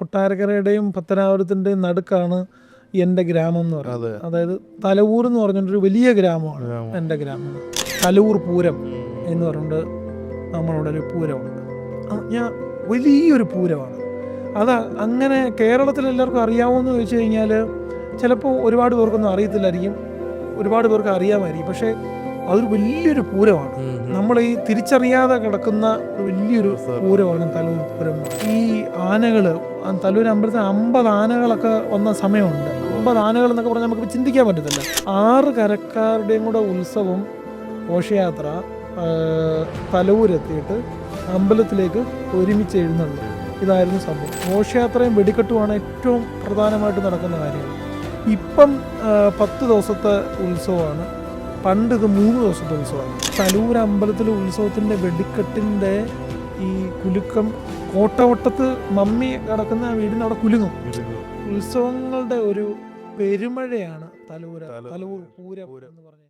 കൊട്ടാരക്കരയുടെയും പത്തനാപുരത്തിന്റെയും നടുക്കാണ് എന്റെ ഗ്രാമം എന്ന് പറയുന്നത്. അതായത് തലവൂർ എന്ന് പറഞ്ഞൊരു വലിയ ഗ്രാമമാണ് എന്റെ ഗ്രാമം. തലവൂർ പൂരം എന്ന് പറഞ്ഞിട്ട് നമ്മളുടെ ഒരു പൂരമുണ്ട്. ഞാൻ വലിയൊരു പൂരമാണ്. അത് അങ്ങനെ കേരളത്തിൽ എല്ലാവർക്കും അറിയാമോന്ന് ചോദിച്ചു കഴിഞ്ഞാൽ ചിലപ്പോൾ ഒരുപാട് പേർക്കൊന്നും അറിയത്തില്ലായിരിക്കും. ഒരുപാട് പേർക്ക് അറിയാമായിരിക്കും. പക്ഷേ അതൊരു വലിയൊരു പൂരമാണ്. നമ്മൾ ഈ തിരിച്ചറിയാതെ കിടക്കുന്ന വലിയൊരു പൂരമാണ് തലൂർ പൂരം. ഈ ആനകൾ തലൂർ അമ്പലത്തിൽ അമ്പത് ആനകളൊക്കെ വന്ന സമയമുണ്ട്. അമ്പത് ആനകൾ എന്നൊക്കെ പറഞ്ഞാൽ നമുക്ക് ചിന്തിക്കാൻ പറ്റത്തില്ല. ആറ് കരക്കാരുടെയും കൂടെ ഉത്സവം ഘോഷയാത്ര തലൂരെത്തിയിട്ട് അമ്പലത്തിലേക്ക് ഒരുമിച്ച് എഴുന്നള്ളു. ഇതായിരുന്നു സംഭവം. ഘോഷയാത്രയും വെടിക്കെട്ടുമാണ് ഏറ്റവും പ്രധാനമായിട്ട് നടക്കുന്ന കാര്യങ്ങൾ ഇപ്പം പത്ത് ദിവസത്തെ ഉത്സവമാണ്. പണ്ട് ഇത് മൂന്ന് ദിവസത്തെ ഉത്സവമാണ്. തലൂർ അമ്പലത്തിലെ ഉത്സവത്തിന്റെ വെടിക്കെട്ടിന്റെ ഈ കുലുക്കം കോട്ടവട്ടത്ത് മമ്മി കിടക്കുന്ന വീടിന് അവിടെ കുലുങ്ങും. ഉത്സവങ്ങളുടെ ഒരു പെരുമഴയാണ് തലൂർ തലൂർ പൂരം. എന്ന് പറഞ്ഞത്